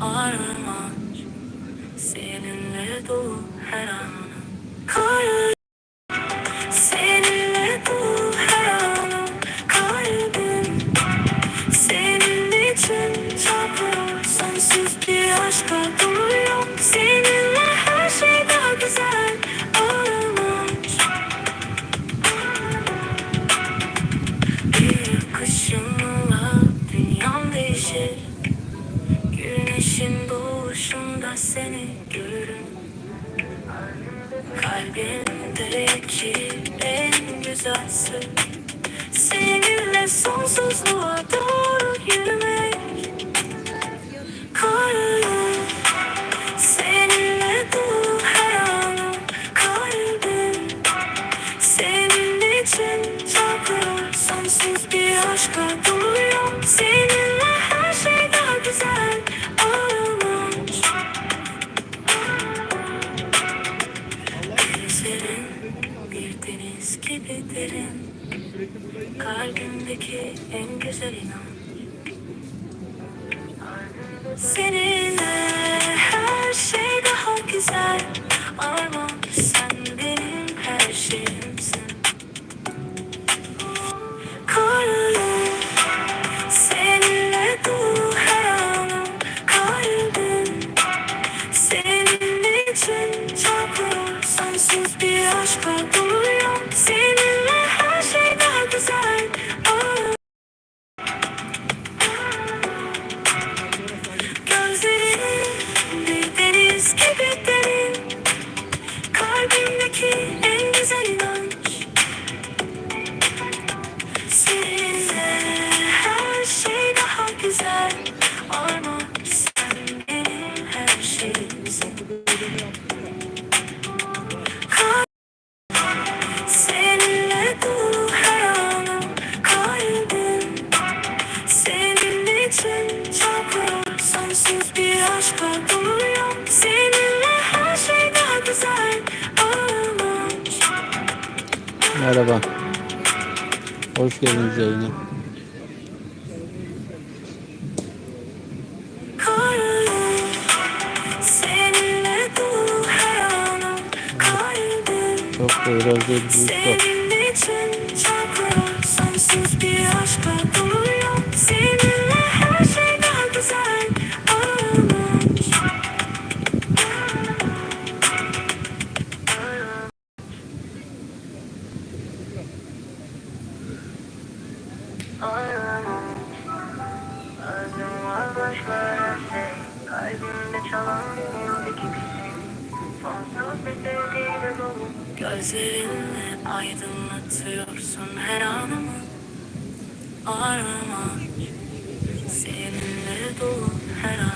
armağan Seninle dolu her an. Kar için boğuşumda seni görürüm. Kalbimdeki en güzelsin. Seninle sonsuzluğa doğru yürüme Seni Merhaba. Hoş geldiniz yayına. Çok da biraz da büyük var. Özüm var başka yerde çalan yıldaki küsün Gözlerinle aydınlatıyorsun her anımı. Arma Seninle dolu her an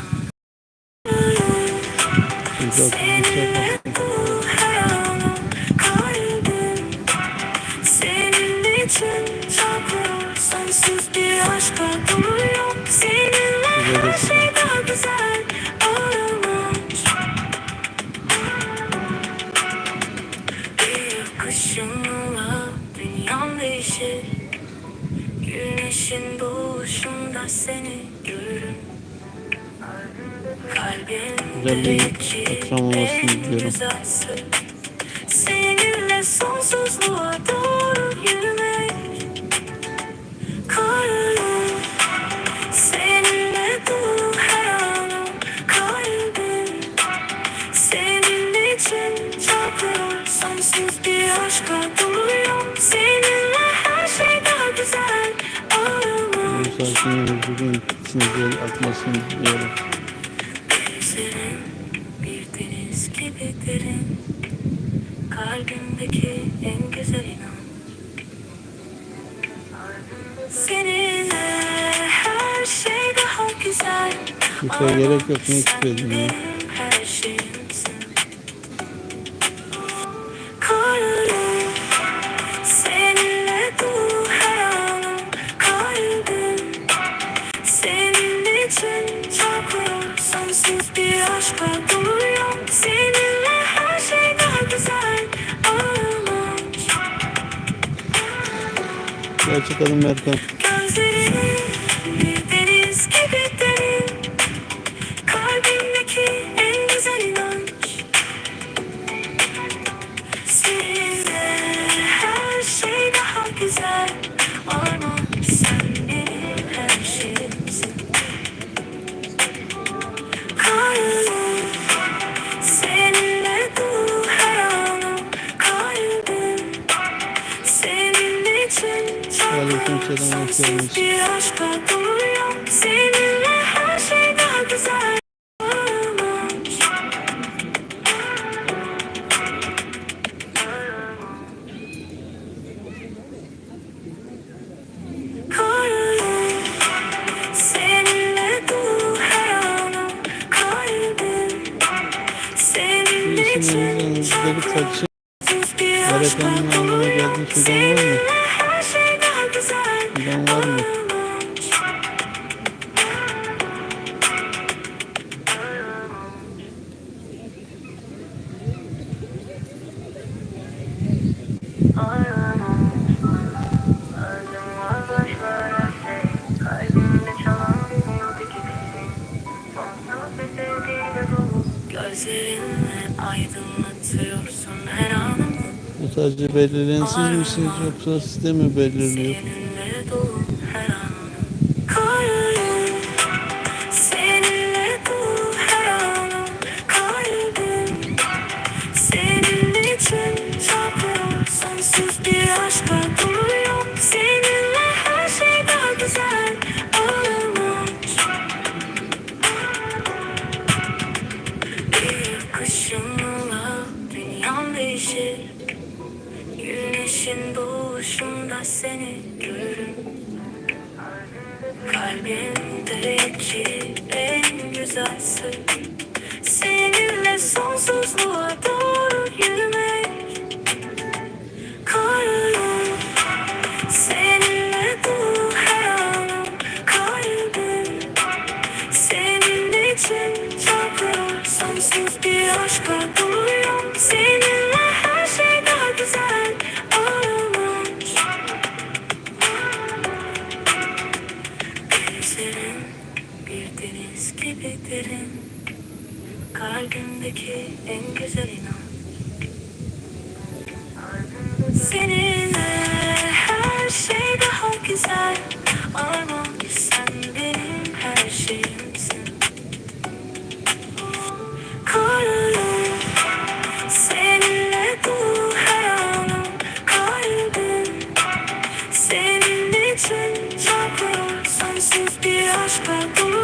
Her şey daha güzel Güneşin doğuşunda seni görürüm Kalbimdeki en güzelsin Seninle sonsuzluğa akmasın diye akmasın diyorum. Bir deniz gibi derin Kalbimdeki en güzel inan. Seninle her şey daha güzel. Şüphe gerek yok ne şüphe ya? Hoşçakalın Berkan. Aleyküm selam. Hoş geldiniz. Seninle her şey daha güzel. Seninle için çok Öğretmenin anlamına geldiği şeyden var mı? Giden var mı? Gözlerinle aydınlatıyorsun her an Sadece belirleyen siz misiniz yoksa site mi belirliyor? deniz gibi derin Kalbimdeki en güzel inan. Seninle her şey daha güzel. Armağan sen benim her şeyimsin. Kararım seninle dolu her Kalbim senin için çarpıyor Sensiz bir aşka dolu.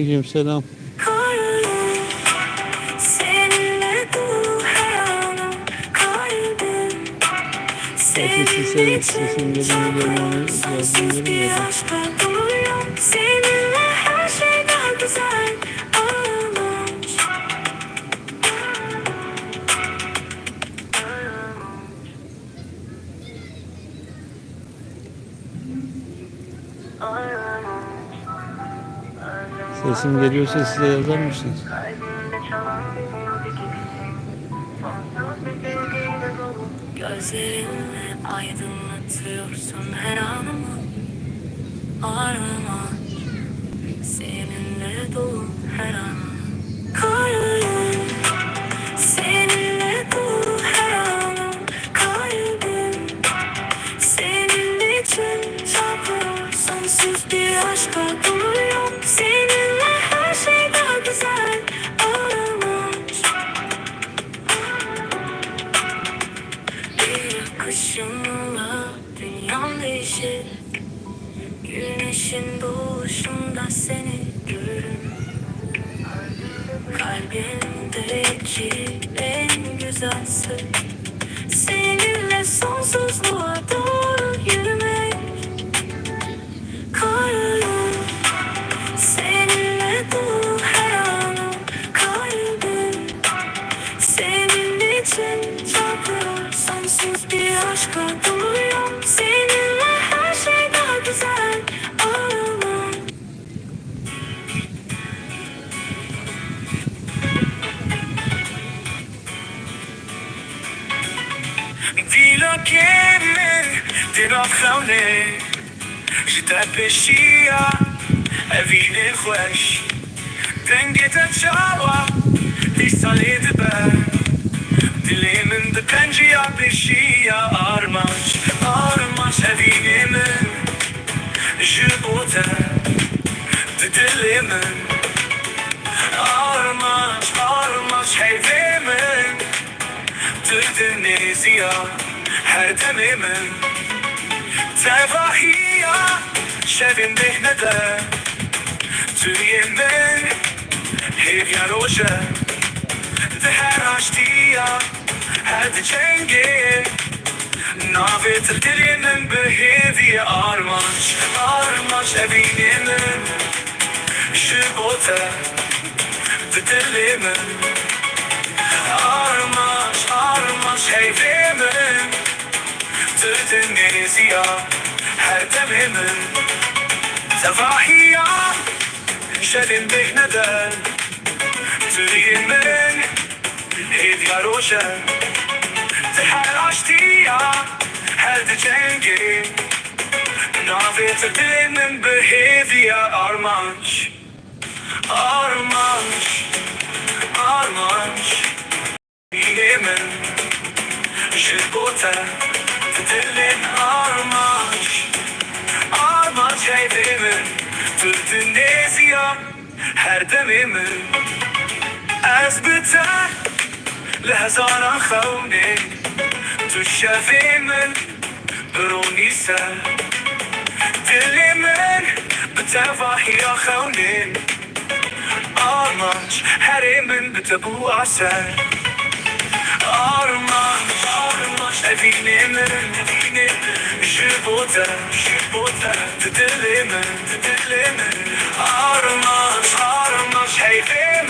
Aleyküm selam. Sesini senin sesin gelin gelin gelin gelin gelin Sesim geliyorsa size yazar mısınız? Gözlerinle aydınlatıyorsun her anımı Arama Seninle dolu her an bakışınla dünyam değişir. Güneşin doğuşunda seni görürüm. Kalbimde içi en güzel sır. Seninle sonsuzluğa doğru crowné. J'étais péché, à ville wesh. Dengit en şava, disalet ben. Dilimin de pençeye peşi ya armaç, armaç evinimin. Jibote, dilimin. Armaç, armaç heyvimin. Dildiniz ya, her demimin. Şevin behnede Tüyemin hevya roşe De her aştiya her de cengi Navet dilimin beheviye armaş Armaş evinimin Şibote De dilimin Armaş, armaş heyvimin Deniziya her demimin Tevahiya şerin behneden Türimin hediye roşen De her aştiya her de cengi Navet dilimin behediye armaş Armaş, armaş Yemin Jibota Ödülün armağanç Armağanç heybimin Bütün neziyam Her demimin Ez biter لهزارة خوني تشافي من بروني سال دلي من بتفاح يا خوني آرمانج هري من بتبو عسل Arman, evinim, života, života, dilim, dilim, arman, arman, şeyim,